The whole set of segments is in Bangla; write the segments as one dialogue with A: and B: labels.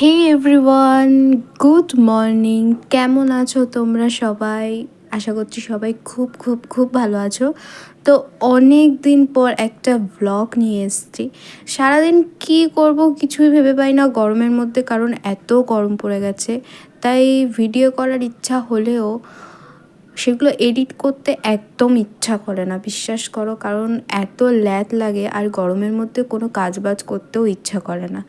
A: হে এভরিওয়ান গুড মর্নিং কেমন আছো তোমরা সবাই? আশা করছি সবাই খুব খুব খুব ভালো আছো। তো অনেক দিন পর একটা ব্লগ নিয়ে এসেছি। সারাদিন কি করব কিছুই ভেবে পাই না গরমের মধ্যে, কারণ এত গরম পড়ে গেছে। তাই ভিডিও করার ইচ্ছা হলেও সেগুলো এডিট করতে একদম ইচ্ছা করে না, বিশ্বাস করো। কারণ এত ল্যাদ লাগে আর গরমের মধ্যে কোনো কাজবাজ করতেও ইচ্ছা করে না।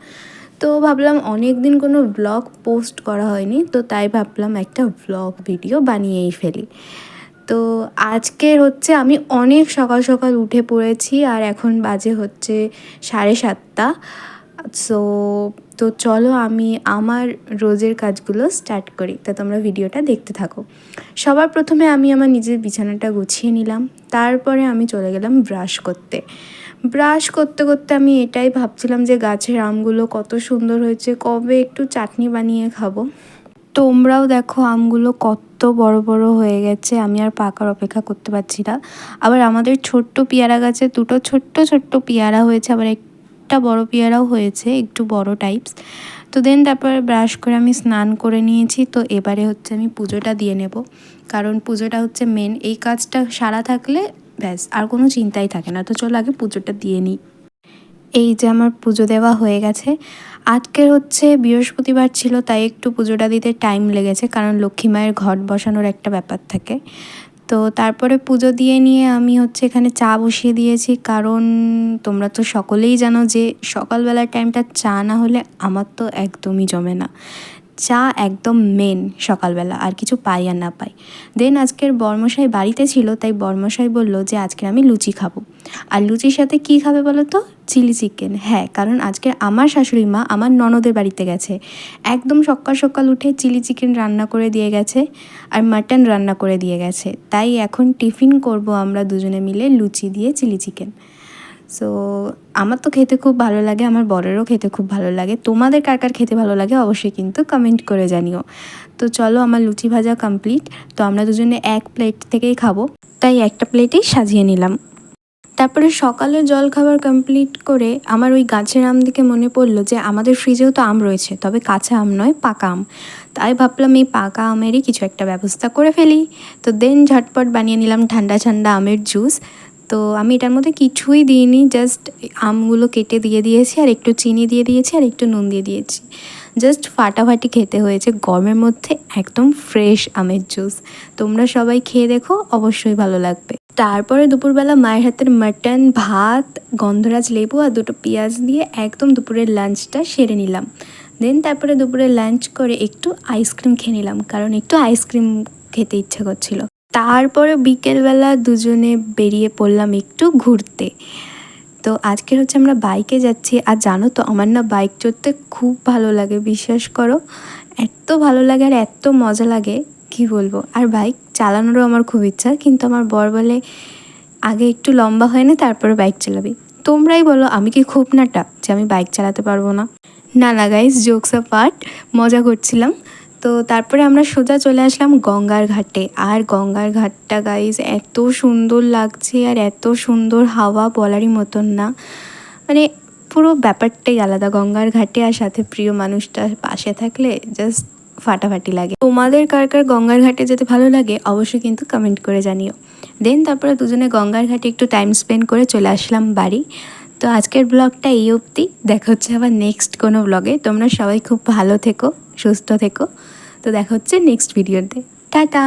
A: তো ভাবলাম অনেক দিন কোনো ব্লগ পোস্ট করা হয়নি, তো তাই ভাবলাম একটা ব্লগ ভিডিও বানিয়েই ফেলি। তো আজকের হচ্ছে আমি অনেক সকাল সকাল উঠে পড়েছি আর এখন বাজে হচ্ছে সাড়ে সাতটা। সো তো চলো আমি আমার রোজের কাজগুলো স্টার্ট করি, তা তোমরা ভিডিওটা দেখতে থাকো। সবার প্রথমে আমি আমার নিজের বিছানাটা গুছিয়ে নিলাম, তারপরে আমি চলে গেলাম ব্রাশ করতে। ব্রাশ করতে করতে আমি এটাই ভাবছিলাম যে গাছের আমগুলো কত সুন্দর হয়েছে, কবে একটু চাটনি বানিয়ে খাব। তোমরাও দেখো আমগুলো কত বড় বড় হয়ে গেছে, আমি আর পাকার অপেক্ষা করতে পারছি না। আবার আমাদের ছোট্ট পেয়ারা গাছে দুটো ছোট্ট ছোট্ট পেয়ারা হয়েছে, আবার একটা বড় পেয়ারাও হয়েছে, একটু বড় টাইপস তো দেন তারপর ব্রাশ করে আমি স্নান করে নিয়েছি, তো এবারে হচ্ছে আমি পুজোটা দিয়ে নেব। কারণ পুজোটা হচ্ছে মেন এই কাজটা সারা থাকলে ব্যাস, আর কোনো চিন্তাই থাকে না। তো চলো আগে পুজোটা দিয়ে নিই। এই যে আমার পুজো দেওয়া হয়ে গেছে। আজকের হচ্ছে বৃহস্পতিবার ছিল, তাই একটু পুজোটা দিতে টাইম লেগেছে, কারণ লক্ষ্মী মায়ের ঘট বসানোর একটা ব্যাপার থাকে। তো তারপরে পুজো দিয়ে নিয়ে আমি হচ্ছে এখানে চা বসিয়ে দিয়েছি, কারণ তোমরা তো সকলেই জানো যে সকালবেলার টাইমটা চা না হলে আমার তো একদমই জমে না। চা একদম মেন সকালবেলা, আর কিছু পাই আর না পাই। দেন আজকের বর্মশাই বাড়িতে ছিল, তাই বর্মশাই বলল যে, আজকে আমি লুচি খাব। আর লুচির সাথে কি খাবে বলো তো? চিলি চিকেন হ্যাঁ কারণ আজকে আমার শাশুড়ি মা আমার ননদের বাড়িতে গেছে। একদম সকাল সকাল উঠে চিলি চিকেন রান্না করে দিয়ে গেছে, আর মাটন রান্না করে দিয়ে গেছে। তাই এখন টিফিন করব আমরা দুজনে মিলে লুচি দিয়ে চিলি চিকেন সো আমার তো খেতে খুব ভালো লাগে, আমার বরেরও খেতে খুব ভালো লাগে। তোমাদের কার কার খেতে ভালো লাগে অবশ্যই কিন্তু কমেন্ট করে জানিও। তো চলো আমার লুচি ভাজা কমপ্লিট তো আমরা দুজনে এক প্লেট থেকেই খাব। তাই একটা প্লেটেই সাজিয়ে নিলাম। তারপরে সকালে জল খাবার কমপ্লিট করে আমার ওই গাছের আম দিকে মনে পড়ল যে আমাদের ফ্রিজেও তো আম রয়েছে, তবে কাঁচা আম নয়, পাকা আম। তাই ভাবলাম এই পাকা আমেরই কিছু একটা ব্যবস্থা করে ফেলি। তো দেন ঝটপট বানিয়ে নিলাম ঠান্ডা ঠান্ডা আমের জুস তো আমি এটার মধ্যে কিছুই দিইনি জাস্ট আমগুলো কেটে দিয়ে দিয়েছি, আর একটু চিনি দিয়ে দিয়েছি, আর একটু নুন দিয়ে দিয়েছি। জাস্ট ফাটাফাটি খেতে হয়েছে গরমের মধ্যে একদম ফ্রেশ আমের জুস তোমরা সবাই খেয়ে দেখো, অবশ্যই ভালো লাগবে। তারপরে দুপুরবেলা মায়ের হাতের মাটন ভাত, গন্ধরাজ লেবু আর দুটো পেঁয়াজ দিয়ে একদম দুপুরের লাঞ্চটা সেরে নিলাম। দেন তারপরে দুপুরে লাঞ্চ করে একটু আইসক্রিম খেয়ে নিলাম, কারণ একটু আইসক্রিম খেতে ইচ্ছা করছিল। তারপরে বিকেলবেলা দুজনে বেরিয়ে পড়লাম একটু ঘুরতে। তো আজকের হচ্ছে আমরা বাইকে যাচ্ছি। আর জানো তো, আমার না বাইক চড়তে খুব ভালো লাগে, বিশ্বাস করো। এত ভালো লাগে আর এত মজা লাগে, কি বলব? আর বাইক চালানোরও আমার খুব ইচ্ছা, কিন্তু আমার বর বলে, আগে একটু লম্বা হয় না, তারপরে বাইক চালাবি। তোমরাই বলো, আমি কি খুব নাটা যে আমি বাইক চালাতে পারব না? না না গাইস জোকস আ পার্ট মজা করছিলাম। তো তারপরে আমরা সোজা চলে আসলাম গঙ্গার ঘাটে। আর গঙ্গার ঘাটটা গাইজ এত সুন্দর লাগছে আর এত সুন্দর হাওয়া বলারই মতন না। মানে পুরো ব্যাপারটাই আলাদা, গঙ্গার ঘাটে আর সাথে প্রিয় মানুষটা পাশে থাকলে জাস্ট ফাটাফাটি লাগে। তোমাদের কার কার গঙ্গার ঘাটে যেতে ভালো লাগে অবশ্যই কিন্তু কমেন্ট করে জানিও। দেন তারপরে দুজনে গঙ্গার ঘাটে একটু টাইম স্পেন্ড করে চলে আসলাম বাড়ি। তো আজকের ব্লগটা এই অবধি। দেখা হচ্ছে আবার নেক্সট কোনো ব্লগে তোমরা সবাই খুব ভালো থেকো, সুস্থ থেকো। তো দেখা হচ্ছে নেক্সট ভিডিওতে টাটা!